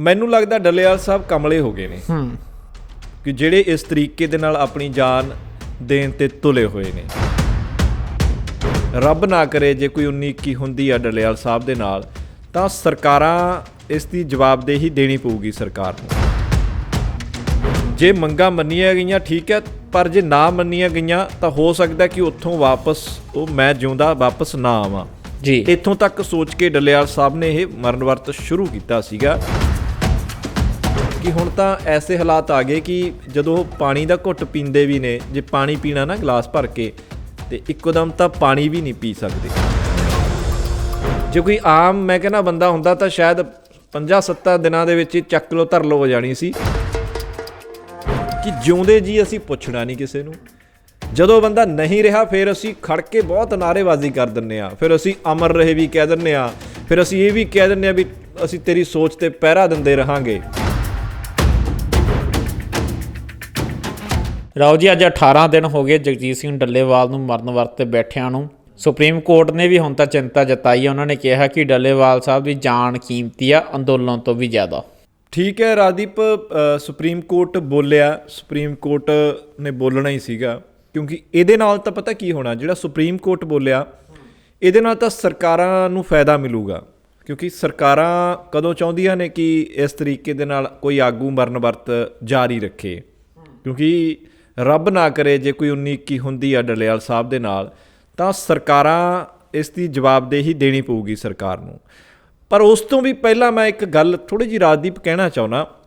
ਮੈਨੂੰ ਲੱਗਦਾ ਡੱਲੇਵਾਲ ਸਾਹਿਬ ਕਮਲੇ ਹੋ ਗਏ ਨੇ। ਹੂੰ। ਕਿ ਜਿਹੜੇ ਇਸ ਤਰੀਕੇ ਦੇ ਨਾਲ ਆਪਣੀ ਜਾਨ ਦੇਣ ਤੇ ਤੁਲੇ ਹੋਏ ਨੇ। ਰੱਬ ਨਾ ਕਰੇ ਜੇ ਕੋਈ 19 21 ਹੁੰਦੀ ਆ ਡੱਲੇਵਾਲ ਸਾਹਿਬ ਦੇ ਨਾਲ ਤਾਂ ਸਰਕਾਰਾਂ ਇਸ ਦੀ ਜਵਾਬਦੇਹੀ ਦੇਣੀ ਪਊਗੀ ਸਰਕਾਰ ਨੂੰ। ਜੇ ਮੰਗਾਂ ਮੰਨੀਆਂ ਗਈਆਂ ਠੀਕ ਹੈ ਪਰ ਜੇ ਨਾ ਮੰਨੀਆਂ ਗਈਆਂ ਤਾਂ ਹੋ ਸਕਦਾ ਕਿ ਉੱਥੋਂ ਵਾਪਸ ਉਹ ਮੈਂ ਜਿਉਂਦਾ ਵਾਪਸ ਨਾ ਆਵਾਂ। ਜੀ। ਇੱਥੋਂ ਤੱਕ ਸੋਚ ਕੇ ਡੱਲੇਵਾਲ ਸਾਹਿਬ ਨੇ ਇਹ ਮਰਨ ਵਰਤ ਸ਼ੁਰੂ ਕੀਤਾ ਸੀਗਾ। ਕਿ ਹੁਣ ਤਾਂ ਐਸੇ ਹਾਲਾਤ ਆ ਗਏ ਕਿ ਜਦੋਂ ਉਹ ਪਾਣੀ ਦਾ ਘੁੱਟ ਪੀਂਦੇ ਵੀ ਨੇ, ਜੇ ਪਾਣੀ ਪੀਣਾ ਨਾ ਗਲਾਸ ਭਰ ਕੇ, ਤੇ ਇੱਕੋਦਮ ਤਾਂ ਪਾਣੀ ਵੀ ਨਹੀਂ ਪੀ ਸਕਦੇ। ਜੇ ਕੋਈ ਆਮ ਮੈਂ ਕਹਿੰਦਾ ਬੰਦਾ ਹੁੰਦਾ ਤਾਂ ਸ਼ਾਇਦ 50-70 ਦਿਨਾਂ ਦੇ ਵਿੱਚ ਹੀ ਚੱਕ ਲੋ ਧਰ ਲੋ ਹੋ ਜਾਣੀ ਸੀ। ਕਿ ਜਿਉਂਦੇ ਜੀ ਅਸੀਂ ਪੁੱਛਣਾ ਨਹੀਂ ਕਿਸੇ ਨੂੰ। ਜਦੋਂ ਬੰਦਾ ਨਹੀਂ ਰਿਹਾ, ਫਿਰ ਅਸੀਂ ਖੜ ਕੇ ਬਹੁਤ ਨਾਰੇਬਾਜ਼ੀ ਕਰ ਦਿੰਨੇ ਆ। ਫਿਰ ਅਸੀਂ ਅਮਰ ਰਹੇ ਵੀ ਕਹਿ ਦਿੰਨੇ ਆ। ਫਿਰ ਅਸੀਂ ਇਹ ਵੀ ਕਹਿ ਦਿੰਨੇ ਆ ਵੀ ਅਸੀਂ ਤੇਰੀ ਸੋਚ ਤੇ ਪਹਿਰਾ ਦਿੰਦੇ ਰਹਾਂਗੇ। ਰਾਓ ਜੀ, ਅੱਜ 18 ਦਿਨ ਹੋ ਗਏ ਜਗਜੀਤ ਸਿੰਘ ਡੱਲੇਵਾਲ ਨੂੰ ਮਰਨ ਵਰਤ ਬੈਠਿਆਂ ਨੂੰ। ਸੁਪਰੀਮ ਕੋਰਟ ਨੇ ਵੀ ਹੁਣ ਤਾਂ ਚਿੰਤਾ ਜਤਾਈ ਹੈ ਉਹਨਾਂ ਨੇ ਕਿਹਾ ਕਿ ਡੱਲੇਵਾਲ ਸਾਹਿਬ ਦੀ ਜਾਨ ਕੀਮਤੀ ਆ, ਅੰਦੋਲਨ ਤੋਂ ਵੀ ਜ਼ਿਆਦਾ। ਠੀਕ ਹੈ ਰਾਦੀਪ ਸੁਪਰੀਮ ਕੋਰਟ ਬੋਲਿਆ, ਸੁਪਰੀਮ ਕੋਰਟ ਨੇ ਬੋਲਣਾ ਹੀ ਸੀਗਾ, ਕਿਉਂਕਿ ਇਹਦੇ ਨਾਲ ਤਾਂ ਪਤਾ ਕੀ ਹੋਣਾ, ਜਿਹੜਾ ਸੁਪਰੀਮ ਕੋਰਟ ਬੋਲਿਆ, ਇਹਦੇ ਨਾਲ ਤਾਂ ਸਰਕਾਰਾਂ ਨੂੰ ਫਾਇਦਾ ਮਿਲੂਗਾ, ਕਿਉਂਕਿ ਸਰਕਾਰਾਂ ਕਦੋਂ ਚਾਹੁੰਦੀਆਂ ਨੇ ਕਿ ਇਸ ਤਰੀਕੇ ਦੇ ਨਾਲ ਕੋਈ ਆਗੂ ਮਰਨ ਵਰਤ ਜਾਰੀ ਰੱਖੇ, ਕਿਉਂਕਿ ਰੱਬ ਨਾ ਕਰੇ ਜੇ ਕੋਈ 19 21 ਹੁੰਦੀ ਆ ਡੱਲੇਵਾਲ ਸਾਹਿਬ ਦੇ ਨਾਲ ਤਾਂ ਸਰਕਾਰਾਂ ਇਸ ਦੀ ਜਵਾਬਦੇਹੀ ਦੇਣੀ ਪਊਗੀ ਸਰਕਾਰ ਨੂੰ। ਪਰ ਉਸ ਤੋਂ ਵੀ ਪਹਿਲਾਂ ਮੈਂ ਇੱਕ ਗੱਲ ਥੋੜੀ ਜਿਹੀ ਰਾਜਦੀਪ ਕਹਿਣਾ ਚਾਹੁੰਦਾ।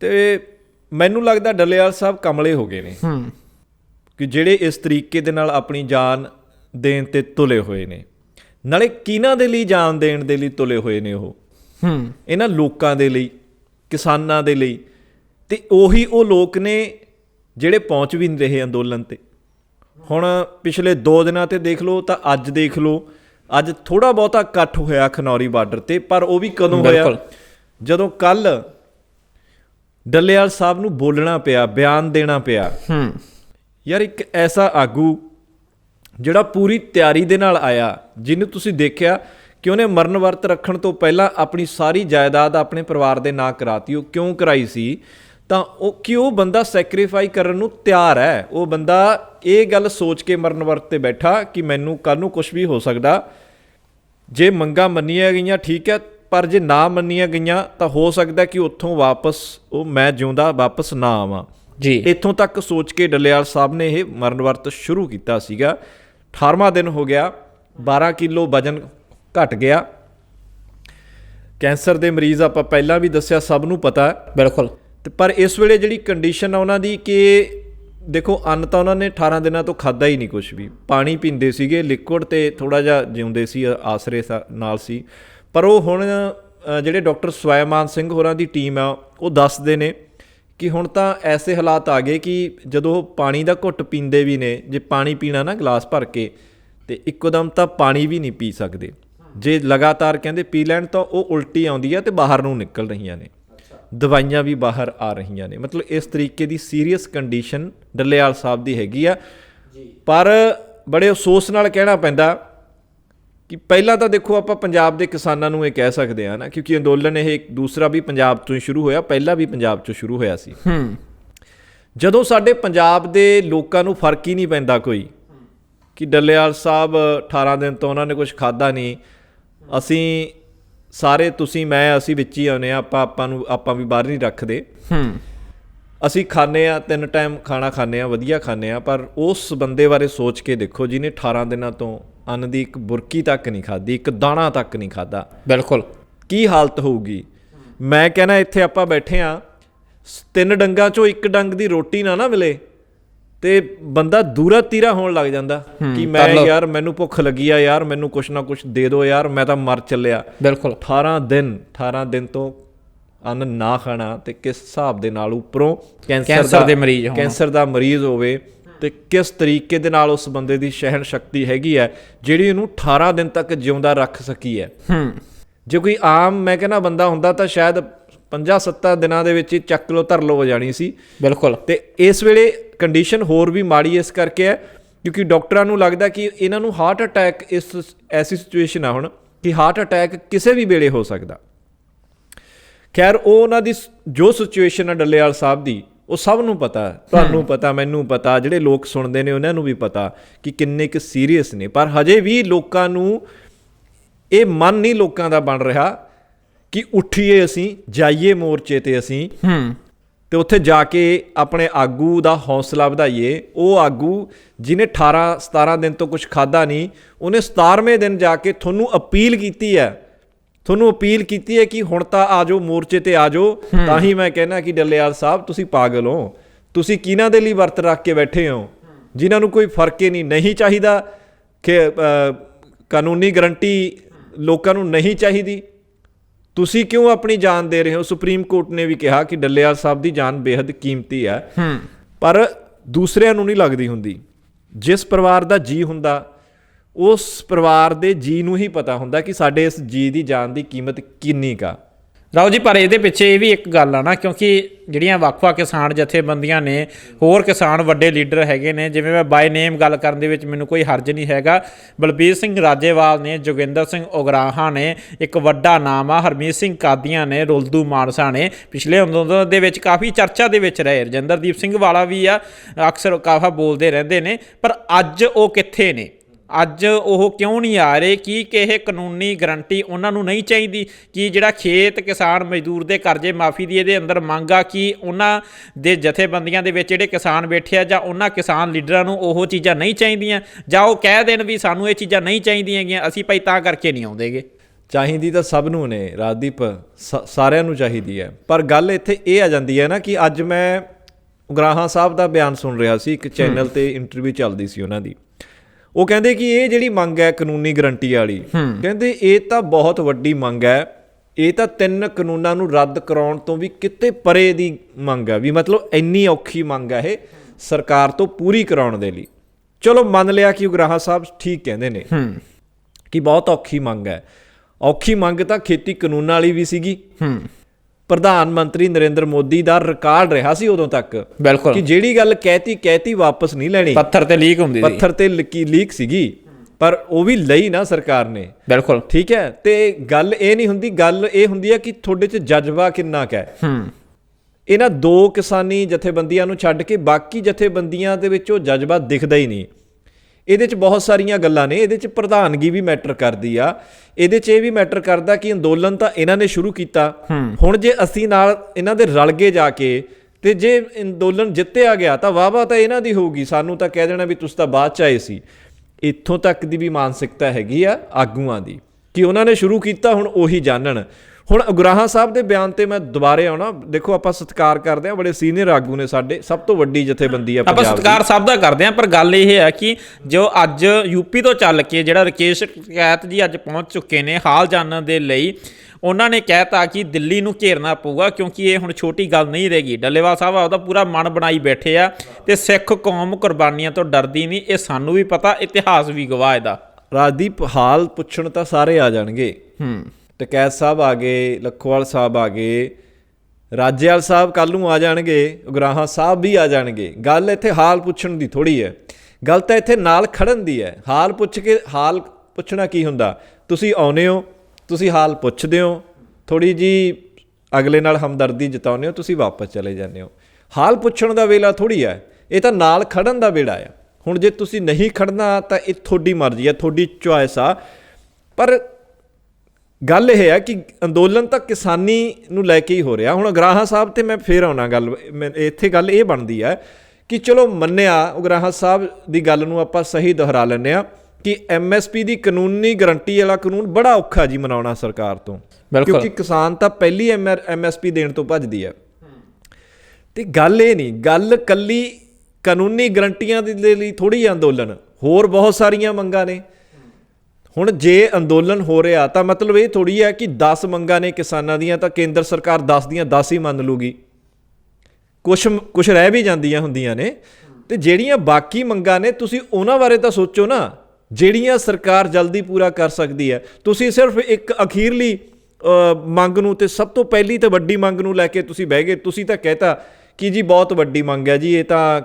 ਤੇ ਮੈਨੂੰ ਲੱਗਦਾ ਡੱਲੇਵਾਲ ਸਾਹਿਬ ਕਮਲੇ ਹੋ ਗਏ ਨੇ। ਹੂੰ। ਕਿ ਜਿਹੜੇ ਇਸ ਤਰੀਕੇ ਦੇ ਨਾਲ ਆਪਣੀ ਜਾਨ ਦੇਣ ਤੇ ਤੁਲੇ ਹੋਏ ਨੇ। ਨਾਲੇ ਕਿਹਨਾਂ ਦੇ ਲਈ ਜਾਨ ਦੇਣ ਦੇ ਲਈ ਤੁਲੇ ਹੋਏ ਨੇ ਉਹ? ਹੂੰ। ਇਹਨਾਂ ਲੋਕਾਂ ਦੇ ਲਈ ਕਿਸਾਨਾਂ ਦੇ ਲਈ ਤੇ ਉਹੀ ਉਹ ਲੋਕ ਨੇ ਜਿਹੜੇ ਪਹੁੰਚ ਵੀ ਨਹੀਂ ਰਹੇ ਅੰਦੋਲਨ ਤੇ। ਹੁਣ ਪਿਛਲੇ 2 ਦਿਨਾਂ ਤੇ ਦੇਖ ਲਓ ਤਾਂ ਅੱਜ ਦੇਖ ਲਓ ਅੱਜ ਥੋੜਾ ਬਹੁਤਾ ਇਕੱਠ ਹੋਇਆ ਖਨੌਰੀ ਬਾਰਡਰ ਤੇ ਪਰ ਉਹ ਵੀ ਕਦੋਂ ਹੋਇਆ। ਜਦੋਂ ਕੱਲ ਡੱਲੇਵਾਲ ਸਾਹਿਬ ਨੂੰ ਬੋਲਣਾ ਪਿਆ ਬਿਆਨ ਦੇਣਾ ਪਿਆ। ਹੂੰ। ਯਾਰ ਇੱਕ ਐਸਾ ਆਗੂ ਜਿਹੜਾ ਪੂਰੀ ਤਿਆਰੀ ਦੇ ਨਾਲ ਆਇਆ ਜਿਹਨੂੰ ਤੁਸੀਂ ਦੇਖਿਆ ਕਿ ਉਹਨੇ ਮਰਨ ਵਰਤ ਰੱਖਣ ਤੋਂ ਪਹਿਲਾਂ ਆਪਣੀ ਸਾਰੀ ਜਾਇਦਾਦ ਆਪਣੇ ਪਰਿਵਾਰ ਦੇ ਨਾਂ ਕਰਾਤੀ ਉਹ ਕਿਉਂ ਕਰਾਈ ਸੀ? ਤਾਂ ਉਹ ਕਿ ਉਹ ਬੰਦਾ ਸੈਕਰੀਫਾਈ ਕਰਨ ਨੂੰ ਤਿਆਰ ਹੈ। ਉਹ ਬੰਦਾ ਇਹ ਗੱਲ ਸੋਚ ਕੇ ਮਰਨ ਵਰਤ ਤੇ ਬੈਠਾ ਕਿ ਮੈਨੂੰ ਕੱਲ ਨੂੰ ਕੁਝ ਵੀ ਹੋ ਸਕਦਾ। ਜੇ ਮੰਗਾਂ ਮੰਨੀਆਂ ਗਈਆਂ ਠੀਕ ਹੈ ਪਰ ਜੇ ਨਾ ਮੰਨੀਆਂ ਗਈਆਂ ਤਾਂ ਹੋ ਸਕਦਾ ਕਿ ਉੱਥੋਂ ਵਾਪਸ ਉਹ ਮੈਂ ਜਿਉਂਦਾ ਵਾਪਸ ਨਾ ਆਵਾਂ। ਜੀ। ਇੱਥੋਂ ਤੱਕ ਸੋਚ ਕੇ ਡੱਲੇਵਾਲ ਸਾਹਿਬ ਨੇ ਇਹ ਮਰਨ ਵਰਤ ਸ਼ੁਰੂ ਕੀਤਾ ਸੀਗਾ। 18ਵਾਂ ਦਿਨ ਹੋ ਗਿਆ 12 ਕਿਲੋ ਵਜਨ ਘਟ ਗਿਆ। ਕੈਂਸਰ ਦੇ ਮਰੀਜ਼ ਆਪਾਂ ਪਹਿਲਾਂ ਵੀ ਦੱਸਿਆ ਸਭ ਨੂੰ ਪਤਾ। ਬਿਲਕੁਲ। ਤੇ ਪਰ ਇਸ ਵੇਲੇ ਜਿਹੜੀ ਕੰਡੀਸ਼ਨ ਆ ਉਹਨਾਂ ਦੀ ਕਿ ਦੇਖੋ ਅੰਨ ਤਾਂ ਉਹਨਾਂ ਨੇ 18 ਦਿਨਾਂ ਤੋਂ ਖਾਦਾ ਹੀ ਨਹੀਂ ਕੁਝ ਵੀ। ਪਾਣੀ ਪੀਂਦੇ ਸੀਗੇ ਲਿਕੁਇਡ ਤੇ ਥੋੜਾ ਜਿਹਾ ਜਿਉਂਦੇ ਸੀ, ਆਸਰੇ ਸਾ- ਨਾਲ ਸੀ। ਪਰ ਉਹ ਹੁਣ ਜਿਹੜੇ ਡਾਕਟਰ ਸਵੈਮਾਨ ਸਿੰਘ ਹੋਰਾਂ ਦੀ ਟੀਮ ਆ, ਉਹ ਦੱਸਦੇ ਨੇ ਕਿ ਹੁਣ ਤਾਂ ਐਸੇ ਹਾਲਾਤ ਆ ਗਏ ਕਿ ਜਦੋਂ ਉਹ ਪਾਣੀ ਦਾ ਘੁੱਟ ਪੀਂਦੇ ਵੀ ਨੇ, ਜੇ ਪਾਣੀ ਪੀਣਾ ਨਾ ਗਲਾਸ ਭਰ ਕੇ, ਤੇ ਇੱਕੋਦਮ ਤਾਂ ਪਾਣੀ ਵੀ ਨਹੀਂ ਪੀ ਸਕਦੇ। ਜੇ ਲਗਾਤਾਰ ਕਹਿੰਦੇ ਪੀ ਲੈਣ ਤਾਂ ਉਹ ਉਲਟੀ ਆਉਂਦੀ ਆ ਤੇ ਬਾਹਰ ਨੂੰ ਨਿਕਲ ਰਹੀਆਂ ਨੇ। ਦਵਾਈਆਂ ਵੀ ਬਾਹਰ ਆ ਰਹੀਆਂ ਨੇ। ਮਤਲਬ ਇਸ ਤਰੀਕੇ ਦੀ ਸੀਰੀਅਸ ਕੰਡੀਸ਼ਨ ਡੱਲੇਵਾਲ ਸਾਹਿਬ ਦੀ ਹੈਗੀ ਆ। ਪਰ ਬੜੇ ਅਫਸੋਸ ਨਾਲ ਕਹਿਣਾ ਪੈਂਦਾ ਕਿ ਪਹਿਲਾਂ ਤਾਂ ਦੇਖੋ ਆਪਾਂ ਪੰਜਾਬ ਦੇ ਕਿਸਾਨਾਂ ਨੂੰ ਇਹ ਕਹਿ ਸਕਦੇ ਆ ਨਾ ਕਿਉਂਕਿ ਅੰਦੋਲਨ ਇਹ ਇੱਕ ਦੂਸਰਾ ਵੀ ਪੰਜਾਬ ਤੋਂ ਹੀ ਸ਼ੁਰੂ ਹੋਇਆ ਪਹਿਲਾ ਵੀ ਪੰਜਾਬ ਤੋਂ ਸ਼ੁਰੂ ਹੋਇਆ ਸੀ। ਹੂੰ। ਜਦੋਂ ਸਾਡੇ ਪੰਜਾਬ ਦੇ ਲੋਕਾਂ ਨੂੰ ਫ਼ਰਕ ਹੀ ਨਹੀਂ ਪੈਂਦਾ ਕੋਈ ਕਿ ਡੱਲੇਵਾਲ ਸਾਹਿਬ 18 ਦਿਨ ਤੋਂ ਉਹਨਾਂ ਨੇ ਕੁਝ ਖਾਦਾ ਨਹੀਂ ਅਸੀਂ ਸਾਰੇ ਤੁਸੀਂ ਮੈਂ ਅਸੀਂ ਵਿੱਚ ਹੀ ਆਉਨੇ ਆ ਆਪਾਂ ਆਪਾਂ ਨੂੰ ਆਪਾਂ ਵੀ ਬਾਹਰ ਨਹੀਂ ਰੱਖਦੇ। ਹੂੰ। ਅਸੀਂ ਖਾਂਦੇ ਆ ਤਿੰਨ ਟਾਈਮ ਖਾਣਾ ਖਾਂਦੇ ਆ ਵਧੀਆ ਖਾਂਦੇ ਆ ਪਰ ਉਸ ਬੰਦੇ ਬਾਰੇ ਸੋਚ ਕੇ ਦੇਖੋ ਜਿਹਨੇ 18 ਦਿਨਾਂ ਤੋਂ ਅੰਨ ਦੀ ਇੱਕ ਬੁਰਕੀ ਤੱਕ ਨਹੀਂ ਖਾਧੀ ਇੱਕ ਦਾਣਾ ਤੱਕ ਨਹੀਂ ਖਾਦਾ ਬਿਲਕੁਲ। ਕੀ ਹਾਲਤ ਹੋਊਗੀ? ਮੈਂ ਕਹਿੰਦਾ ਇੱਥੇ ਆਪਾਂ ਬੈਠੇ ਆ ਤਿੰਨ ਡੰਗਾਂ ਚੋਂ ਇੱਕ ਡੰਗ ਦੀ ਰੋਟੀ ਨਾ ਨਾ ਮਿਲੇ। ਤੇ ਬੰਦਾ ਦੂਰਾ ਤੀਰਾ ਹੋਣ ਲੱਗ ਜਾਂਦਾ ਕਿ ਮੈਂ। ਯਾਰ ਮੈਨੂੰ ਭੁੱਖ ਲੱਗੀ ਆ ਯਾਰ ਮੈਨੂੰ ਕੁਛ ਨਾ ਕੁਛ ਦੇ ਦਿਓ ਯਾਰ ਮੈਂ ਤਾਂ ਮਰ ਚੱਲਿਆ। ਬਿਲਕੁਲ। 18 ਦਿਨ 18 ਦਿਨ ਤੋਂ ਅੰਨ ਨਾ ਖਾਣਾ ਤੇ ਕਿਸ ਹਿਸਾਬ ਦੇ ਨਾਲ ਉੱਪਰੋਂ ਕੈਂਸਰ ਦਾ ਮਰੀਜ਼ ਹੋਣ। ਕੈਂਸਰ ਦਾ ਮਰੀਜ਼ ਹੋਵੇ ਤੇ ਕਿਸ ਤਰੀਕੇ ਦੇ ਨਾਲ ਉਸ ਬੰਦੇ ਦੀ ਸਹਿਣ ਸ਼ਕਤੀ ਹੈਗੀ ਹੈ ਜਿਹੜੀ ਉਹਨੂੰ 18 ਦਿਨ ਤੱਕ ਜਿਉਂਦਾ ਰੱਖ ਸਕੀ ਹੈ। ਹੂੰ। ਜੇ ਕੋਈ ਆਮ ਮੈਂ ਕਹਿੰਦਾ ਬੰਦਾ ਹੁੰਦਾ ਤਾਂ ਸ਼ਾਇਦ 50-70 ਦਿਨਾਂ ਦੇ ਵਿੱਚ ਹੀ ਚੱਕ ਲੋ ਧਰ ਲੋ ਹੋ ਜਾਣੀ ਸੀ। ਬਿਲਕੁਲ। ਤੇ ਇਸ ਵੇਲੇ ਕੰਡੀਸ਼ਨ ਹੋਰ ਵੀ ਮਾੜੀ ਇਸ ਕਰਕੇ ਹੈ, ਕਿਉਂਕਿ ਡਾਕਟਰਾਂ ਨੂੰ ਲੱਗਦਾ ਕਿ ਇਹਨਾਂ ਨੂੰ ਹਾਰਟ ਅਟੈਕ ਇਸ ਐਸੀ ਸਿਚੁਏਸ਼ਨ ਆ ਹੁਣ, ਕਿ ਹਾਰਟ ਅਟੈਕ ਕਿਸੇ ਵੀ ਵੇਲੇ ਹੋ ਸਕਦਾ। ਖੈਰ, ਉਹ ਉਹਨਾਂ ਦੀ ਸ- ਜੋ ਸਿਚੁਏਸ਼ਨ ਆ ਡੱਲੇਵਾਲ ਸਾਹਿਬ ਦੀ, ਉਹ ਸਭ ਨੂੰ ਪਤਾ, ਤੁਹਾਨੂੰ ਪਤਾ, ਮੈਨੂੰ ਪਤਾ, ਜਿਹੜੇ ਲੋਕ ਸੁਣਦੇ ਨੇ ਉਹਨਾਂ ਨੂੰ ਵੀ ਪਤਾ ਕਿ ਕਿੰਨੇ ਕੁ ਸੀਰੀਅਸ ਨੇ। ਪਰ ਹਜੇ ਵੀ ਲੋਕਾਂ ਨੂੰ ਇਹ ਮਨ ਨਹੀਂ ਲੋਕਾਂ ਦਾ ਬਣ ਰਿਹਾ ਕਿ ਉੱਠੀਏ ਅਸੀਂ, ਜਾਈਏ ਮੋਰਚੇ ਤੇ ਅਸੀਂ। ਤੇ ਉੱਥੇ ਜਾ ਕੇ ਆਪਣੇ ਆਗੂ ਦਾ ਹੌਸਲਾ ਵਧਾਈਏ। ਉਹ ਆਗੂ ਜਿਹਨੇ 18 17 ਦਿਨ ਤੋਂ ਕੁਝ ਖਾਦਾ ਨਹੀਂ ਉਹਨੇ 17ਵੇਂ ਦਿਨ ਜਾ ਕੇ ਤੁਹਾਨੂੰ ਅਪੀਲ ਕੀਤੀ ਹੈ। ਤੁਹਾਨੂੰ ਅਪੀਲ ਕੀਤੀ ਹੈ ਕਿ ਹੁਣ ਤਾਂ ਆ ਜਾਓ ਮੋਰਚੇ ਤੇ ਆ ਜਾਓ। ਤਾਂ ਹੀ ਮੈਂ ਕਹਿੰਦਾ ਕਿ ਡੱਲੇਵਾਲ ਸਾਹਿਬ ਤੁਸੀਂ ਪਾਗਲ ਹੋ। ਤੁਸੀਂ ਕਿਹਨਾਂ ਦੇ ਲਈ ਵਰਤ ਰੱਖ ਕੇ ਬੈਠੇ ਹੋ? ਜਿਨ੍ਹਾਂ ਨੂੰ ਕੋਈ ਫ਼ਰਕ ਹੀ ਨਹੀਂ ਨਹੀਂ ਚਾਹੀਦਾ। ਕਿ ਕਾਨੂੰਨੀ ਗਰੰਟੀ ਲੋਕਾਂ ਨੂੰ ਨਹੀਂ ਚਾਹੀਦੀ। ਤੁਸੀਂ ਕਿਉਂ ਆਪਣੀ ਜਾਨ ਦੇ ਰਹੇ ਹੋ? ਸੁਪਰੀਮ ਕੋਰਟ ਨੇ ਵੀ ਕਿਹਾ ਕਿ ਡੱਲੇਵਾਲ ਸਾਹਿਬ ਦੀ ਜਾਨ ਬੇहद ਕੀਮਤੀ ਹੈ। ਹੂੰ। ਪਰ ਦੂਸਰਿਆਂ ਨੂੰ ਨਹੀਂ ਲੱਗਦੀ ਹੁੰਦੀ। ਜਿਸ ਪਰਿਵਾਰ ਦਾ ਜੀ ਹੁੰਦਾ ਉਸ ਪਰਿਵਾਰ ਦੇ ਜੀ ਨੂੰ ਹੀ ਪਤਾ ਹੁੰਦਾ ਕਿ ਸਾਡੇ ਇਸ ਜੀ ਦੀ ਜਾਨ ਦੀ ਕੀਮਤ ਕਿੰਨੀ ਕਾ ਰਾਓ ਜੀ, ਪਰ ਇਹਦੇ ਪਿੱਛੇ ਇਹ ਵੀ ਇੱਕ ਗੱਲ ਆ ਨਾ, ਕਿਉਂਕਿ ਜਿਹੜੀਆਂ ਵੱਖ-ਵੱਖ ਕਿਸਾਨ ਜਥੇਬੰਦੀਆਂ ਨੇ, ਹੋਰ ਕਿਸਾਨ ਵੱਡੇ ਲੀਡਰ ਹੈਗੇ ਨੇ, ਜਿਵੇਂ ਮੈਂ ਬਾਈ ਨੇਮ ਗੱਲ ਕਰਨ ਦੇ ਵਿੱਚ ਮੈਨੂੰ ਕੋਈ ਹਰਜ ਨਹੀਂ ਹੈਗਾ। ਬਲਬੀਰ ਸਿੰਘ ਰਾਜੇਵਾਲ ਨੇ, ਜੋਗਿੰਦਰ ਸਿੰਘ ਉਗਰਾਹਾਂ ਨੇ, ਇੱਕ ਵੱਡਾ ਨਾਮ ਆ, ਹਰਮੀਤ ਸਿੰਘ ਕਾਦੀਆਂ ਨੇ, ਰੁਲਦੂ ਮਾਨਸਾ ਨੇ। ਪਿਛਲੇ ਅੰਦੋਲਨ ਦੇ ਵਿੱਚ ਕਾਫੀ ਚਰਚਾ ਦੇ ਵਿੱਚ ਰਹੇ, ਰਜਿੰਦਰਦੀਪ ਸਿੰਘ ਵਾਲਾ ਵੀ ਆ, ਅਕਸਰ ਕਾਫਾ ਬੋਲਦੇ ਰਹਿੰਦੇ ਨੇ, ਪਰ ਅੱਜ ਉਹ ਕਿੱਥੇ ਨੇ? ਅੱਜ ਉਹ ਕਿਉਂ ਨਹੀਂ ਆ ਰਹੇ? ਕੀ ਕਿ ਇਹ ਕਾਨੂੰਨੀ ਗਰੰਟੀ ਉਹਨਾਂ ਨੂੰ ਨਹੀਂ ਚਾਹੀਦੀ? ਕਿ ਜਿਹੜਾ ਖੇਤ ਕਿਸਾਨ ਮਜ਼ਦੂਰ ਦੇ ਕਰਜ਼ੇ ਮਾਫੀ ਦੀ ਇਹਦੇ ਅੰਦਰ ਮੰਗ ਆ? ਕਿ ਉਹਨਾਂ ਦੇ ਜਥੇਬੰਦੀਆਂ ਦੇ ਵਿੱਚ ਜਿਹੜੇ ਕਿਸਾਨ ਬੈਠੇ ਆ ਜਾਂ ਉਹਨਾਂ ਕਿਸਾਨ ਲੀਡਰਾਂ ਨੂੰ ਉਹ ਚੀਜ਼ਾਂ ਨਹੀਂ ਚਾਹੀਦੀਆਂ? ਜਾਂ ਉਹ ਕਹਿ ਦੇਣ ਵੀ ਸਾਨੂੰ ਇਹ ਚੀਜ਼ਾਂ ਨਹੀਂ ਚਾਹੀਦੀਆਂ ਗੀਆਂ ਅਸੀਂ ਭਾਈ ਤਾਂ ਕਰਕੇ ਨਹੀਂ ਆਉਂਦੇਗੇ। ਚਾਹੀਦੀ ਤਾਂ ਸਭ ਨੂੰ ਨੇ ਰਾਜਦੀਪ ਸ- ਸਾਰਿਆਂ ਨੂੰ ਚਾਹੀਦੀ ਹੈ। ਪਰ ਗੱਲ ਇੱਥੇ ਇਹ ਆ ਜਾਂਦੀ ਹੈ ਨਾ ਕਿ ਅੱਜ ਮੈਂ ਉਗਰਾਹਾਂ ਸਾਹਿਬ ਦਾ ਬਿਆਨ ਸੁਣ ਰਿਹਾ ਸੀ ਇੱਕ ਚੈਨਲ ਤੇ ਇੰਟਰਵਿਊ ਚੱਲਦੀ ਸੀ ਉਹਨਾਂ ਦੀ। ਉਹ ਕਹਿੰਦੇ ਕਿ ਇਹ ਜਿਹੜੀ ਮੰਗ ਹੈ ਕਾਨੂੰਨੀ ਗਰੰਟੀ ਵਾਲੀ ਕਹਿੰਦੇ ਇਹ ਤਾਂ ਬਹੁਤ ਵੱਡੀ ਮੰਗ ਹੈ ਇਹ ਤਾਂ ਤਿੰਨ ਕਾਨੂੰਨਾਂ ਨੂੰ ਰੱਦ ਕਰਾਉਣ ਤੋਂ ਵੀ ਕਿਤੇ ਪਰੇ ਦੀ ਮੰਗ ਹੈ ਵੀ ਮਤਲਬ ਇੰਨੀ ਔਖੀ ਮੰਗ ਹੈ ਇਹ ਸਰਕਾਰ ਤੋਂ ਪੂਰੀ ਕਰਾਉਣ ਦੇ ਲਈ। ਚਲੋ ਮੰਨ ਲਿਆ ਕਿ ਉਗਰਾਹਾਂ ਸਾਹਿਬ ਠੀਕ ਕਹਿੰਦੇ ਨੇ ਕਿ ਬਹੁਤ ਔਖੀ ਮੰਗ ਹੈ। ਔਖੀ ਮੰਗ ਤਾਂ ਖੇਤੀ ਕਾਨੂੰਨਾਂ ਵਾਲੀ ਵੀ ਸੀਗੀ। ਪ੍ਰਧਾਨ ਮੰਤਰੀ ਨਰਿੰਦਰ ਮੋਦੀ ਦਾ ਰਿਕਾਰਡ ਰਿਹਾ ਸੀ ਉਦੋਂ ਤੱਕ। ਬਿਲਕੁਲ। ਕਿ ਜਿਹੜੀ ਗੱਲ ਕਹਿਤੀ ਕਹਿਤੀ ਵਾਪਸ ਨਹੀਂ ਲੈਣੀ। ਪੱਥਰ ਤੇ ਲੀਕ ਹੁੰਦੀ ਸੀ। ਪੱਥਰ ਤੇ ਲੀਕ ਸੀਗੀ। ਪਰ ਉਹ ਵੀ ਲਈ ਨਾ ਸਰਕਾਰ ਨੇ। ਬਿਲਕੁਲ। ਠੀਕ ਹੈ? ਤੇ ਗੱਲ ਇਹ ਨਹੀਂ ਹੁੰਦੀ ਗੱਲ ਇਹ ਹੁੰਦੀ ਹੈ ਕਿ ਤੁਹਾਡੇ 'ਚ ਜਜ਼ਬਾ ਕਿੰਨਾ ਕੁ ਹੈ। ਹੂੰ। ਇਹਨਾਂ ਦੋ ਕਿਸਾਨੀ ਜਥੇਬੰਦੀਆਂ ਨੂੰ ਛੱਡ ਕੇ ਬਾਕੀ ਜਥੇਬੰਦੀਆਂ ਦੇ ਵਿੱਚ ਉਹ ਜਜ਼ਬਾ ਦਿਖਦਾ ਹੀ ਨਹੀਂ। ਇਹਦੇ 'ਚ ਬਹੁਤ ਸਾਰੀਆਂ ਗੱਲਾਂ ਨੇ ਇਹਦੇ 'ਚ ਪ੍ਰਧਾਨਗੀ ਵੀ ਮੈਟਰ ਕਰਦੀ ਆ। ਇਹਦੇ 'ਚ ਇਹ ਵੀ ਮੈਟਰ ਕਰਦਾ ਕਿ ਅੰਦੋਲਨ ਤਾਂ ਇਹਨਾਂ ਨੇ ਸ਼ੁਰੂ ਕੀਤਾ। ਹੁਣ ਜੇ ਅਸੀਂ ਨਾਲ ਇਹਨਾਂ ਦੇ ਰਲ ਗਏ ਜਾ ਕੇ ਤੇ ਜੇ ਅੰਦੋਲਨ ਜਿੱਤਿਆ ਗਿਆ ਤਾਂ ਵਾਹ-ਵਾਹ ਤਾਂ ਇਹਨਾਂ ਦੀ ਹੋਊਗੀ। ਸਾਨੂੰ ਤਾਂ ਕਹਿ ਦੇਣਾ ਵੀ ਤੁਸੀਂ ਤਾਂ ਬਾਅਦ ਚ ਆਏ ਸੀ। ਇੱਥੋਂ ਤੱਕ ਦੀ ਵੀ ਮਾਨਸਿਕਤਾ ਹੈਗੀ ਆ ਆਗੂਆਂ ਦੀ। ਕਿ ਉਹਨਾਂ ਨੇ ਸ਼ੁਰੂ ਕੀਤਾ ਹੁਣ ਉਹੀ ਜਾਣਨ। ਹੁਣ ਉਗਰਾਹਾਂ ਸਾਹਿਬ ਦੇ ਬਿਆਨ ਤੇ ਮੈਂ ਦੁਬਾਰੇ ਆਉਣਾ। ਦੇਖੋ ਆਪਾਂ ਸਤਿਕਾਰ ਕਰਦੇ ਆ ਬੜੇ ਸੀਨੀਅਰ ਆਗੂ ਨੇ ਸਾਡੇ। ਸਭ ਤੋਂ ਵੱਡੀ ਜਥੇਬੰਦੀ ਆ ਆਪਾਂ ਪੰਜਾਬ ਦੀ। ਸਤਿਕਾਰ ਸਭ ਦਾ ਕਰਦੇ ਆਂ ਪਰ ਗੱਲ ਇਹ ਹੈ ਕਿ ਜੋ ਅੱਜ ਯੂਪੀ ਤੋਂ ਚੱਲ ਕੇ ਜਿਹੜਾ ਰਕੇਸ਼ ਕੈਤ ਜੀ ਅੱਜ ਪਹੁੰਚ ਚੁੱਕੇ ਨੇ ਹਾਲ ਜਾਣਨ ਦੇ ਲਈ ਉਹਨਾਂ ਨੇ ਕਹਿਤਾ ਕਿ ਦਿੱਲੀ ਨੂੰ ਘੇਰਨਾ ਪਊਗਾ ਕਿਉਂਕਿ ਇਹ ਹੁਣ ਛੋਟੀ ਗੱਲ ਨਹੀਂ ਰਹੇਗੀ। ਡੱਲੇਵਾਲ ਸਾਹਿਬ ਆਪਦਾ ਪੂਰਾ ਮਨ ਬਣਾਈ ਬੈਠੇ ਆ ਤੇ ਸਿੱਖ ਕੌਮ ਕੁਰਬਾਨੀਆਂ ਤੋਂ ਡਰਦੀ ਨਹੀਂ ਇਹ ਸਾਨੂੰ ਵੀ ਪਤਾ ਇਤਿਹਾਸ ਵੀ ਗਵਾਹ ਇਹਦਾ। ਰਾਜਦੀਪ ਹਾਲ ਪੁੱਛਣ ਤਾਂ ਸਾਰੇ ਆ ਜਾਣਗੇ। ਹੂੰ। ਟਕੈਤ ਸਾਹਿਬ ਆ ਗਏ, ਲੱਖੋਵਾਲ ਸਾਹਿਬ ਆ ਗਏ, ਰਾਜੇਵਾਲ ਸਾਹਿਬ ਕੱਲ ਨੂੰ ਆ ਜਾਣਗੇ, ਉਗਰਾਹਾਂ ਸਾਹਿਬ ਵੀ ਆ ਜਾਣਗੇ। ਗੱਲ ਇੱਥੇ ਹਾਲ ਪੁੱਛਣ ਦੀ ਥੋੜੀ ਹੈ। ਗੱਲ ਤਾਂ ਇੱਥੇ ਨਾਲ ਖੜਨ ਦੀ ਹੈ। ਹਾਲ ਪੁੱਛ ਕੇ, ਹਾਲ ਪੁੱਛਣਾ ਕੀ ਹੁੰਦਾ? ਤੁਸੀਂ ਆਉਨੇ ਹੋ, ਤੁਸੀਂ ਹਾਲ ਪੁੱਛਦੇ ਹੋ ਥੋੜੀ ਜੀ ਅਗਲੇ ਨਾਲ ਹਮਦਰਦੀ ਜਤਾਉਂਦੇ ਹੋ, ਤੁਸੀਂ ਵਾਪਸ ਚਲੇ ਜਾਂਦੇ ਹੋ। ਹਾਲ ਪੁੱਛਣ ਦਾ ਵੇਲਾ ਥੋੜੀ ਹੈ। ਇਹ ਤਾਂ ਨਾਲ ਖੜਨ ਦਾ ਵੇਲਾ ਆ ਹੁਣ ਜੇ ਤੁਸੀਂ ਨਹੀਂ ਖੜਨਾ ਤਾਂ ਇਹ ਤੁਹਾਡੀ ਮਰਜ਼ੀ ਹੈ, ਤੁਹਾਡੀ ਚੁਆਇਸ ਆ। ਪਰ ਗੱਲ ਇਹ ਹੈ ਕਿ ਅੰਦੋਲਨ ਤਾਂ ਕਿਸਾਨੀ ਨੂੰ ਲੈ ਕੇ ਹੀ ਹੋ ਰਿਹਾ। ਹੁਣ ਉਗਰਾਹਾਂ ਸਾਹਿਬ ਤੇ ਮੈਂ ਫੇਰ ਆਉਣਾ ਗੱਲ। ਇੱਥੇ ਗੱਲ ਇਹ ਬਣਦੀ ਹੈ ਕਿ ਚਲੋ ਮੰਨਿਆ ਉਗਰਾਹਾਂ ਸਾਹਿਬ ਦੀ ਗੱਲ ਨੂੰ ਆਪਾਂ ਸਹੀ ਦੁਹਰਾ ਲੈਂਦੇ ਆ ਕਿ ਐਮਐਸਪੀ ਦੀ ਕਾਨੂੰਨੀ ਗਰੰਟੀ ਵਾਲਾ ਕਾਨੂੰਨ ਬੜਾ ਔਖਾ ਜੀ ਮਨਾਉਣਾ ਸਰਕਾਰ ਤੋਂ। ਕਿਉਂਕਿ ਕਿਸਾਨ ਤਾਂ ਪਹਿਲੀ ਐਮਐਸਪੀ ਦੇਣ ਤੋਂ ਭੱਜਦੀ ਹੈ ਤੇ ਗੱਲ ਇਹ ਨਹੀਂ ਗੱਲ ਕੱਲੀ ਕਾਨੂੰਨੀ ਗਰੰਟੀਆਂ ਦੇ ਲਈ ਥੋੜੀ ਅੰਦੋਲਨ। ਹੋਰ ਬਹੁਤ ਸਾਰੀਆਂ ਮੰਗਾਂ ਨੇ। ਹੁਣ ਜੇ ਅੰਦੋਲਨ ਹੋ ਰਿਹਾ, ਤਾਂ ਮਤਲਬ ਇਹ ਥੋੜੀ ਹੈ ਕਿ 10 ਮੰਗਾਂ ਨੇ ਕਿਸਾਨਾਂ ਦੀਆਂ, ਤਾਂ ਕੇਂਦਰ ਸਰਕਾਰ 10 ਦੀਆਂ 10 ਹੀ ਮੰਨ ਲੂਗੀ। ਕੁਝ ਕੁਝ ਰਹਿ ਵੀ ਜਾਂਦੀਆਂ ਹੁੰਦੀਆਂ ਨੇ। ਤੇ ਜਿਹੜੀਆਂ ਬਾਕੀ ਮੰਗਾਂ ਨੇ, ਤੁਸੀਂ ਉਹਨਾਂ ਬਾਰੇ ਤਾਂ ਸੋਚੋ ਨਾ। ਜਿਹੜੀਆਂ ਸਰਕਾਰ ਜਲਦੀ ਪੂਰਾ ਕਰ ਸਕਦੀ ਹੈ। ਤੁਸੀਂ ਸਿਰਫ ਇੱਕ ਅਖੀਰਲੀ ਮੰਗ ਨੂੰ ਤੇ ਸਭ ਤੋਂ ਪਹਿਲੀ ਤੇ ਵੱਡੀ ਮੰਗ ਨੂੰ ਲੈ ਕੇ ਤੁਸੀਂ ਬਹਿ ਗਏ। ਤੁਸੀਂ ਤਾਂ ਕਹਿਤਾ ਕਿ ਜੀ ਬਹੁਤ ਵੱਡੀ ਮੰਗ ਹੈ ਜੀ, ਇਹ ਤਾਂ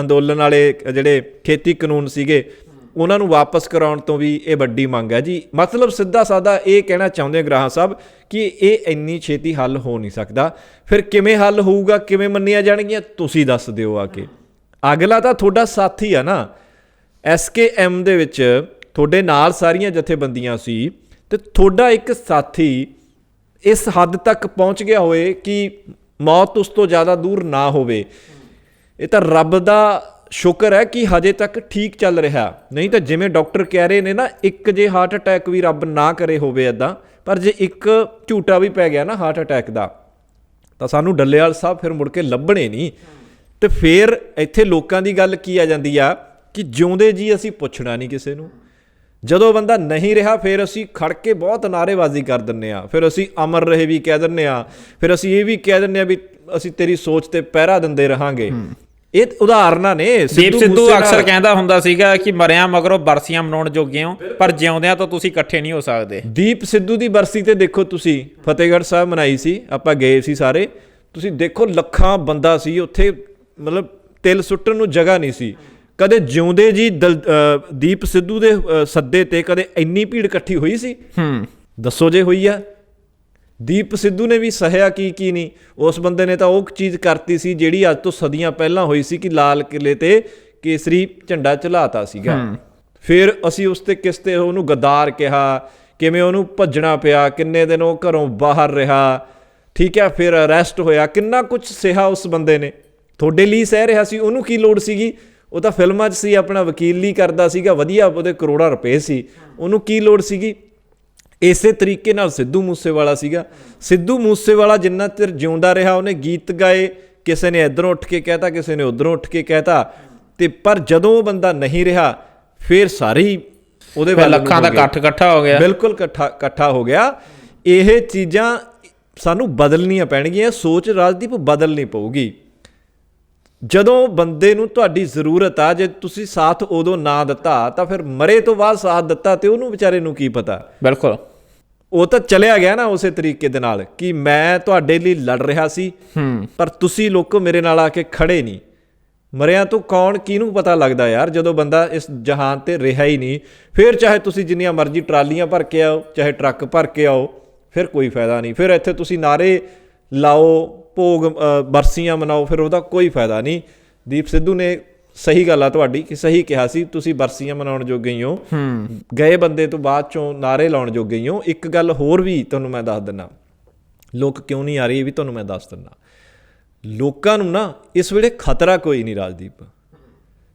ਅੰਦੋਲਨ ਵਾਲੇ ਜਿਹੜੇ ਖੇਤੀ ਕਾਨੂੰਨ ਸੀਗੇ ਉਹਨਾਂ ਨੂੰ ਵਾਪਸ ਕਰਾਉਣ ਤੋਂ ਵੀ ਇਹ ਵੱਡੀ ਮੰਗ ਹੈ। ਜੀ, ਮਤਲਬ ਸਿੱਧਾ ਸਾਦਾ ਇਹ ਕਹਿਣਾ ਚਾਹੁੰਦੇ ਗ੍ਰਾਹਾਂ ਸਾਹਿਬ ਕਿ ਇਹ ਇੰਨੀ ਛੇਤੀ ਹੱਲ ਹੋ ਨਹੀਂ ਸਕਦਾ। ਫਿਰ ਕਿਵੇਂ ਹੱਲ ਹੋਊਗਾ, ਕਿਵੇਂ ਮੰਨੀਆਂ ਜਾਣਗੀਆਂ, ਤੁਸੀਂ ਦੱਸ ਦਿਓ ਆ ਕੇ। ਅਗਲਾ ਤਾਂ ਤੁਹਾਡਾ ਸਾਥੀ ਆ ਨਾ। ਐਸਕੇਐਮ ਦੇ ਵਿੱਚ ਤੁਹਾਡੇ ਨਾਲ ਸਾਰੀਆਂ ਜਥੇਬੰਦੀਆਂ ਸੀ ਤੇ ਤੁਹਾਡਾ ਇੱਕ ਸਾਥੀ ਇਸ ਹੱਦ ਤੱਕ ਪਹੁੰਚ ਗਿਆ ਹੋਵੇ ਕਿ ਮੌਤ ਉਸ ਤੋਂ ਜ਼ਿਆਦਾ ਦੂਰ ਨਾ ਹੋਵੇ। ਇਹ ਤਾਂ ਰੱਬ ਦਾ ਸ਼ੁਕਰ ਹੈ ਕਿ ਹਜੇ ਤੱਕ ਠੀਕ ਚੱਲ ਰਿਹਾ। ਨਹੀਂ ਤਾਂ ਜਿਵੇਂ ਡਾਕਟਰ ਕਹਿ ਰਹੇ ਨੇ ਨਾ, ਇੱਕ ਜੇ ਹਾਰਟ ਅਟੈਕ ਵੀ ਰੱਬ ਨਾ ਕਰੇ ਹੋਵੇ ਐਦਾਂ ਪਰ ਜੇ ਇੱਕ ਝੂਟਾ ਵੀ ਪੈ ਗਿਆ ਨਾ ਹਾਰਟ ਅਟੈਕ ਦਾ, ਤਾਂ ਸਾਨੂੰ ਡੱਲੇਵਾਲ ਸਾਹਿਬ ਫਿਰ ਮੁੜ ਕੇ ਲੱਭਣੇ ਨਹੀਂ ਤੇ ਫਿਰ ਇੱਥੇ ਲੋਕਾਂ ਦੀ ਗੱਲ ਕੀ ਆ ਜਾਂਦੀ ਆ ਕਿ ਜਿਉਂਦੇ ਜੀ ਅਸੀਂ ਪੁੱਛਣਾ ਨਹੀਂ ਕਿਸੇ ਨੂੰ। ਜਦੋਂ ਬੰਦਾ ਨਹੀਂ ਰਿਹਾ, ਫਿਰ ਅਸੀਂ ਖੜ ਕੇ ਬਹੁਤ ਨਾਅਰੇਬਾਜ਼ੀ ਕਰ ਦਿੰਨੇ ਆ। ਫਿਰ ਅਸੀਂ ਅਮਰ ਰਹੇ ਵੀ ਕਹਿ ਦਿੰਨੇ ਆ। ਫਿਰ ਅਸੀਂ ਇਹ ਵੀ ਕਹਿ ਦਿੰਨੇ ਆ ਵੀ ਅਸੀਂ ਤੇਰੀ ਸੋਚ ਤੇ ਪਹਿਰਾ ਦਿੰਦੇ ਰਹਾਂਗੇ। ਇਹ ਉਦਾਹਰਨਾਂ ਨੇ ਦੀਪ ਸਿੱਧੂ ਅਕਸਰ ਕਹਿੰਦਾ ਹੁੰਦਾ ਸੀਗਾ ਕਿ ਮਰਿਆਂ ਮਗਰੋਂ ਬਰਸੀਆਂ ਮਨਾਉਣ ਜੋਗੇ ਹੋ ਪਰ ਜਿਉਂਦਿਆਂ ਤੋਂ ਤੁਸੀਂ ਇਕੱਠੇ ਨਹੀਂ ਹੋ ਸਕਦੇ। ਦੀਪ ਸਿੱਧੂ ਦੀ ਬਰਸੀ ਤੇ ਦੇਖੋ ਤੁਸੀਂ ਫਤਿਹਗੜ੍ਹ ਸਾਹਿਬ ਮਨਾਈ ਸੀ ਆਪਾਂ ਗਏ ਸੀ ਸਾਰੇ। ਤੁਸੀਂ ਦੇਖੋ ਲੱਖਾਂ ਬੰਦਾ ਸੀ ਉੱਥੇ ਮਤਲਬ ਤਿਲ ਸੁੱਟਣ ਨੂੰ ਜਗ੍ਹਾ ਨਹੀਂ ਸੀ। ਕਦੇ ਜਿਉਂਦੇ ਜੀ ਦੀਪ ਸਿੱਧੂ ਦੇ ਸੱਦੇ ਤੇ ਕਦੇ ਇੰਨੀ ਭੀੜ ਇਕੱਠੀ ਹੋਈ ਸੀ? ਹੂੰ। ਦੱਸੋ ਜੇ ਹੋਈ ਆ। ਦੀਪ ਸਿੱਧੂ ਨੇ ਵੀ ਸਹਿਆ ਕੀ ਕੀ ਨਹੀਂ? ਉਸ ਬੰਦੇ ਨੇ ਤਾਂ ਉਹ ਚੀਜ਼ ਕਰਤੀ ਸੀ ਜਿਹੜੀ ਅੱਜ ਤੋਂ ਸਦੀਆਂ ਪਹਿਲਾਂ ਹੋਈ ਸੀ ਕਿ ਲਾਲ ਕਿਲੇ ਤੇ ਕੇਸਰੀ ਝੰਡਾ ਚਲਾਤਾ ਸੀਗਾ। ਫਿਰ ਅਸੀਂ ਉਸ ਤੇ ਕਿਸ ਤੇ ਉਹਨੂੰ ਗਦਾਰ ਕਿਹਾ? ਕਿਵੇਂ ਉਹਨੂੰ ਭੱਜਣਾ ਪਿਆ? ਕਿੰਨੇ ਦਿਨ ਉਹ ਘਰੋਂ ਬਾਹਰ ਰਿਹਾ? ਠੀਕ ਹੈ ਫਿਰ ਅਰੈਸਟ ਹੋਇਆ। ਕਿੰਨਾ ਕੁਝ ਸਿਹਾ ਉਸ ਬੰਦੇ ਨੇ। ਤੁਹਾਡੇ ਲਈ ਸਹਿ ਰਿਹਾ ਸੀ ਉਹਨੂੰ ਕੀ ਲੋੜ ਸੀਗੀ? ਉਹ ਤਾਂ ਫਿਲਮਾਂ 'ਚ ਸੀ ਆਪਣਾ ਵਕੀਲੀ ਕਰਦਾ ਸੀਗਾ ਵਧੀਆ ਉਹਦੇ ਕਰੋੜਾਂ ਰੁਪਏ ਸੀ। ਉਹਨੂੰ ਕੀ ਲੋੜ ਸੀਗੀ? ਇਸੇ ਤਰੀਕੇ ਨਾਲ ਸਿੱਧੂ ਮੂਸੇਵਾਲਾ ਸੀਗਾ। ਸਿੱਧੂ ਮੂਸੇਵਾਲਾ ਜਿੰਨਾ ਚਿਰ ਜਿਉਂਦਾ ਰਿਹਾ ਉਹਨੇ ਗੀਤ ਗਾਏ ਕਿਸੇ ਨੇ ਇਧਰੋਂ ਉੱਠ ਕੇ ਕਹਿਤਾ ਕਿਸੇ ਨੇ ਉਧਰੋਂ ਉੱਠ ਕੇ ਕਹਿਤਾ। ਤੇ ਪਰ ਜਦੋਂ ਉਹ ਬੰਦਾ ਨਹੀਂ ਰਿਹਾ ਫਿਰ ਸਾਰੇ ਉਹਦੇ ਵੱਲ ਲੱਖਾਂ ਦਾ। ਇਕੱਠ ਇਕੱਠਾ ਹੋ ਗਿਆ। ਬਿਲਕੁਲ ਇਕੱਠਾ ਇਕੱਠਾ ਹੋ ਗਿਆ। ਇਹ ਚੀਜ਼ਾਂ ਸਾਨੂੰ ਬਦਲਣੀਆਂ ਪੈਣਗੀਆਂ ਸੋਚ ਰਾਜਦੀਪ ਬਦਲਣੀ ਪਊਗੀ। ਜਦੋਂ ਬੰਦੇ ਨੂੰ ਤੁਹਾਡੀ ਜ਼ਰੂਰਤ ਆ ਜੇ ਤੁਸੀਂ ਸਾਥ ਉਦੋਂ ਨਾ ਦਿੱਤਾ ਤਾਂ ਫਿਰ ਮਰੇ ਤੋਂ ਬਾਅਦ ਸਾਥ ਦਿੱਤਾ ਤੇ ਉਹਨੂੰ ਵਿਚਾਰੇ ਨੂੰ ਕੀ ਪਤਾ? ਬਿਲਕੁਲ। ਉਹ ਤਾਂ ਚਲਿਆ ਗਿਆ ਨਾ ਉਸੇ ਤਰੀਕੇ ਦੇ ਨਾਲ ਕਿ ਮੈਂ ਤੁਹਾਡੇ ਲਈ ਲੜ ਰਿਹਾ ਸੀ ਹੂੰ। ਪਰ ਤੁਸੀਂ ਲੋਕੋ ਮੇਰੇ ਨਾਲ ਆ ਕੇ ਖੜੇ ਨਹੀਂ। ਮਰਿਆਂ ਤੋਂ ਕੌਣ ਕਿਹਨੂੰ ਪਤਾ ਲੱਗਦਾ ਯਾਰ ਜਦੋਂ ਬੰਦਾ ਇਸ ਜਹਾਨ ਤੇ ਰਿਹਾ ਹੀ ਨਹੀਂ ਫਿਰ ਚਾਹੇ ਤੁਸੀਂ ਜਿੰਨੀਆਂ ਮਰਜ਼ੀ ਟਰਾਲੀਆਂ ਭਰ ਕੇ ਆਓ ਚਾਹੇ ਟਰੱਕ ਭਰ ਕੇ ਆਓ ਫਿਰ ਕੋਈ ਫਾਇਦਾ ਨਹੀਂ। ਫਿਰ ਇੱਥੇ ਤੁਸੀਂ ਨਾਰੇ ਲਾਓ ਭੋਗ ਬਰਸੀਆਂ ਮਨਾਓ ਫਿਰ ਉਹਦਾ ਕੋਈ ਫਾਇਦਾ ਨਹੀਂ। ਦੀਪ ਸਿੱਧੂ ਨੇ ਸਹੀ ਗੱਲ ਆ ਤੁਹਾਡੀ ਕਿ ਸਹੀ ਕਿਹਾ ਸੀ ਤੁਸੀਂ ਬਰਸੀਆਂ ਮਨਾਉਣ ਜੋਗੇ ਹੀ ਹੋ। ਗਏ ਬੰਦੇ ਤੋਂ ਬਾਅਦ ਚੋਂ ਨਾਰੇ ਲਾਉਣ ਜੋਗੇ ਹੀ ਹੋ। ਇੱਕ ਗੱਲ ਹੋਰ ਵੀ ਤੁਹਾਨੂੰ ਮੈਂ ਦੱਸ ਦਿੰਨਾ। ਲੋਕ ਕਿਉਂ ਨਹੀਂ ਆ ਰਹੇ ਇਹ ਵੀ ਤੁਹਾਨੂੰ ਮੈਂ ਦੱਸ ਦਿੰਨਾ। ਲੋਕਾਂ ਨੂੰ ਨਾ ਇਸ ਵੇਲੇ ਖਤਰਾ ਕੋਈ ਨਹੀਂ ਰਾਜਦੀਪ।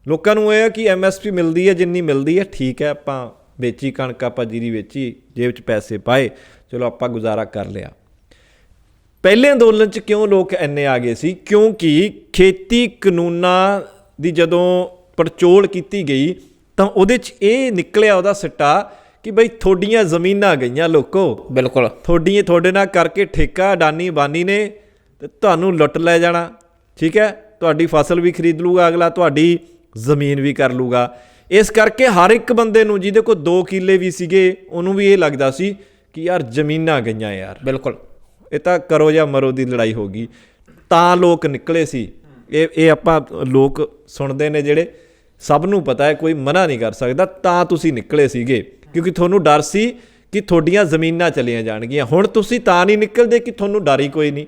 ਲੋਕਾਂ ਨੂੰ ਇਹ ਹੈ ਕਿ ਐਮਐਸਪੀ ਮਿਲਦੀ ਹੈ ਜਿੰਨੀ ਮਿਲਦੀ ਹੈ ਠੀਕ ਹੈ ਆਪਾਂ ਵੇਚੀ ਕਣਕ ਆਪਾਂ ਜੀਰੀ ਵੇਚੀ ਜੇਬ 'ਚ ਪੈਸੇ ਪਾਏ ਚਲੋ ਆਪਾਂ ਗੁਜ਼ਾਰਾ ਕਰ ਲਿਆ। ਪਹਿਲੇ ਅੰਦੋਲਨ 'ਚ ਕਿਉਂ ਲੋਕ ਐਨੇ ਆ ਗਏ ਸੀ? ਕਿਉਂਕਿ ਖੇਤੀ ਕਾਨੂੰਨਾਂ ਦੀ ਜਦੋਂ ਪੜਚੋਲ ਕੀਤੀ ਗਈ ਤਾਂ ਉਹਦੇ 'ਚ ਇਹ ਨਿਕਲਿਆ ਉਹਦਾ ਸਿੱਟਾ ਕਿ ਬਈ ਤੁਹਾਡੀਆਂ ਜ਼ਮੀਨਾਂ ਗਈਆਂ ਲੋਕੋ। ਬਿਲਕੁਲ। ਤੁਹਾਡੀ ਤੁਹਾਡੇ ਨਾਲ ਕਰਕੇ ਠੇਕਾ ਅਡਾਨੀ ਬਾਨੀ ਨੇ ਤੇ ਤੁਹਾਨੂੰ ਲੁੱਟ ਲੈ ਜਾਣਾ। ਠੀਕ ਹੈ? ਤੁਹਾਡੀ ਫਸਲ ਵੀ ਖਰੀਦ ਲੂਗਾ ਅਗਲਾ ਤੁਹਾਡੀ ਜ਼ਮੀਨ ਵੀ ਕਰ ਲੂਗਾ। ਇਸ ਕਰਕੇ ਹਰ ਇੱਕ ਬੰਦੇ ਨੂੰ ਜਿਹਦੇ ਕੋਲ 2 ਕਿੱਲੇ ਵੀ ਸੀਗੇ ਉਹਨੂੰ ਵੀ ਇਹ ਲੱਗਦਾ ਸੀ ਕਿ ਯਾਰ ਜ਼ਮੀਨਾਂ ਗਈਆਂ ਯਾਰ। ਬਿਲਕੁਲ। ਇਹ ਤਾਂ ਕਰੋ ਜਾਂ ਮਰੋ ਦੀ ਲੜਾਈ ਹੋ ਗਈ। ਤਾਂ ਲੋਕ ਨਿਕਲੇ ਸੀ। ਇਹ ਇਹ ਆਪਾਂ ਲੋਕ ਸੁਣਦੇ ਨੇ ਜਿਹੜੇ ਸਭ ਨੂੰ ਪਤਾ ਹੈ, ਕੋਈ ਮਨਾ ਨਹੀਂ ਕਰ ਸਕਦਾ। ਤਾਂ ਤੁਸੀਂ ਨਿਕਲੇ ਸੀਗੇ। ਕਿਉਂਕਿ ਤੁਹਾਨੂੰ ਡਰ ਸੀ ਕਿ ਤੁਹਾਡੀਆਂ ਜ਼ਮੀਨਾਂ ਚਲੀਆਂ ਜਾਣਗੀਆਂ। ਹੁਣ ਤੁਸੀਂ ਤਾਂ ਨਹੀਂ ਨਿਕਲਦੇ ਕਿ ਤੁਹਾਨੂੰ ਡਰ ਹੀ ਕੋਈ ਨਹੀਂ।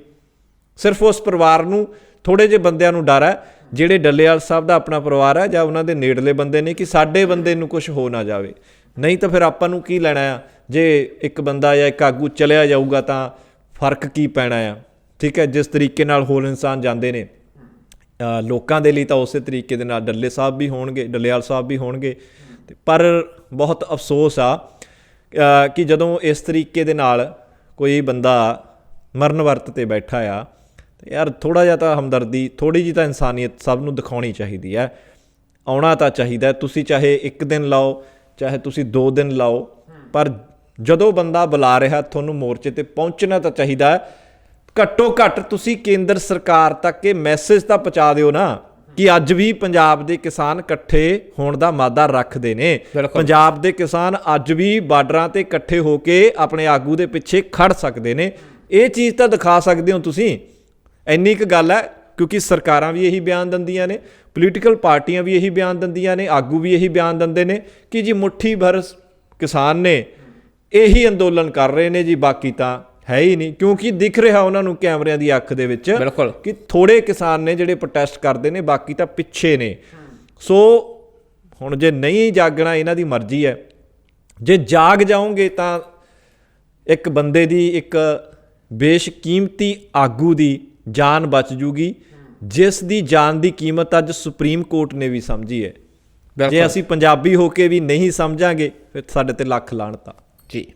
ਸਿਰਫ ਉਸ ਪਰਿਵਾਰ ਨੂੰ ਥੋੜੇ ਜਿਹੇ ਬੰਦਿਆਂ ਨੂੰ ਡਰ ਹੈ, ਜਿਹੜੇ ਡੱਲੇਵਾਲ ਸਾਹਿਬ ਦਾ ਆਪਣਾ ਪਰਿਵਾਰ ਹੈ ਜਾਂ ਉਹਨਾਂ ਦੇ ਨੇੜਲੇ ਬੰਦੇ ਨੇ ਕਿ ਸਾਡੇ ਬੰਦੇ ਨੂੰ ਕੁਝ ਹੋ ਨਾ ਜਾਵੇ। ਨਹੀਂ ਤਾਂ ਫਿਰ ਆਪਾਂ ਨੂੰ ਕੀ ਲੈਣਾ ਆ? ਜੇ ਇੱਕ ਬੰਦਾ ਜਾਂ ਇੱਕ ਆਗੂ ਚਲਿਆ ਜਾਊਗਾ ਤਾਂ ਫ਼ਰਕ ਕੀ ਪੈਣਾ ਆ? ਠੀਕ ਹੈ, ਜਿਸ ਤਰੀਕੇ ਨਾਲ ਹੋਰ ਇਨਸਾਨ ਜਾਂਦੇ ਨੇ ਲੋਕਾਂ ਦੇ ਲਈ ਤਾਂ ਉਸੇ ਤਰੀਕੇ ਦੇ ਨਾਲ ਡੱਲੇ ਸਾਹਿਬ ਵੀ ਹੋਣਗੇ, ਡੱਲੇਵਾਲ ਸਾਹਿਬ ਵੀ ਹੋਣਗੇ। ਤੇ ਪਰ ਬਹੁਤ ਅਫਸੋਸ ਆ ਕਿ ਜਦੋਂ ਇਸ ਤਰੀਕੇ ਦੇ ਨਾਲ ਕੋਈ ਬੰਦਾ ਮਰਨ ਵਰਤ ਤੇ ਬੈਠਾ ਆ, ਤੇ ਯਾਰ ਥੋੜਾ ਜਿਹਾ ਤਾਂ ਹਮਦਰਦੀ ਥੋੜੀ ਜਿਹੀ ਤਾਂ ਇਨਸਾਨੀਅਤ ਸਭ ਨੂੰ ਦਿਖਾਉਣੀ ਚਾਹੀਦੀ ਹੈ। ਆਉਣਾ ਤਾਂ ਚਾਹੀਦਾ ਤੁਸੀਂ ਚਾਹੇ ਇੱਕ ਦਿਨ ਲਾਓ, ਚਾਹੇ ਤੁਸੀਂ ਦੋ ਦਿਨ ਲਾਓ, ਪਰ ਜਦੋਂ ਬੰਦਾ ਬੁਲਾ ਰਿਹਾ ਤੁਹਾਨੂੰ ਮੋਰਚੇ ਤੇ ਪਹੁੰਚਣਾ ਤਾਂ ਚਾਹੀਦਾ ਘੱਟੋ ਘੱਟ ਤੁਸੀਂ ਕੇਂਦਰ ਸਰਕਾਰ ਤੱਕ ਇਹ ਮੈਸੇਜ ਤਾਂ ਪਹੁੰਚਾ ਦਿਓ ਨਾ ਕਿ ਅੱਜ ਵੀ ਪੰਜਾਬ ਦੇ ਕਿਸਾਨ ਇਕੱਠੇ ਹੋਣ ਦਾ ਮਾਦਾ ਰੱਖਦੇ ਨੇ। ਪੰਜਾਬ ਦੇ ਕਿਸਾਨ ਅੱਜ ਵੀ ਬਾਰਡਰਾਂ ਤੇ ਇਕੱਠੇ ਹੋ ਕੇ ਆਪਣੇ ਆਗੂ ਦੇ ਪਿੱਛੇ ਖੜ ਸਕਦੇ ਨੇ। ਇਹ ਚੀਜ਼ ਤਾਂ ਦਿਖਾ ਸਕਦੇ ਹੋ ਤੁਸੀਂ। ਇੰਨੀ ਕੁ ਗੱਲ ਹੈ ਕਿਉਂਕਿ ਸਰਕਾਰਾਂ ਵੀ ਇਹੀ ਬਿਆਨ ਦਿੰਦੀਆਂ ਨੇ ਪੋਲੀਟੀਕਲ ਪਾਰਟੀਆਂ ਵੀ ਇਹੀ ਬਿਆਨ ਦਿੰਦੀਆਂ ਨੇ ਆਗੂ ਵੀ ਇਹੀ ਬਿਆਨ ਦਿੰਦੇ ਨੇ ਕਿ ਜੀ ਮੁੱਠੀ ਭਰ ਕਿਸਾਨ ਨੇ ਇਹੀ ਅੰਦੋਲਨ ਕਰ ਰਹੇ ਨੇ ਜੀ ਬਾਕੀ ਤਾਂ ਹੈ ਹੀ ਨਹੀਂ। ਕਿਉਂਕਿ ਦਿਖ ਰਿਹਾ ਉਹਨਾਂ ਨੂੰ ਕੈਮਰਿਆਂ ਦੀ ਅੱਖ ਦੇ ਵਿੱਚ ਕਿ ਥੋੜੇ ਕਿਸਾਨ ਨੇ ਜਿਹੜੇ ਪ੍ਰੋਟੈਸਟ ਕਰਦੇ ਨੇ ਬਾਕੀ ਤਾਂ ਪਿੱਛੇ ਨੇ। ਸੋ ਹੁਣ ਜੇ ਨਹੀਂ ਜਾਗਣਾ ਇਹਨਾਂ ਦੀ ਮਰਜ਼ੀ ਹੈ ਜੇ ਜਾਗ ਜਾਓਗੇ ਤਾਂ ਇੱਕ ਬੰਦੇ ਦੀ ਇੱਕ ਬੇਸ਼ਕੀਮਤੀ ਆਗੂ ਦੀ ਜਾਨ ਬਚ ਜੂਗੀ। ਜਿਸ ਦੀ ਜਾਨ ਦੀ ਕੀਮਤ ਅੱਜ ਸੁਪਰੀਮ ਕੋਰਟ ਨੇ ਵੀ ਸਮਝੀ ਹੈ। ਜੇ ਅਸੀਂ ਪੰਜਾਬੀ ਹੋ ਕੇ ਵੀ ਨਹੀਂ ਸਮਝਾਂਗੇ ਫਿਰ ਸਾਡੇ ਤੇ ਲੱਖ ਲਾਣਤਾ ਜੀ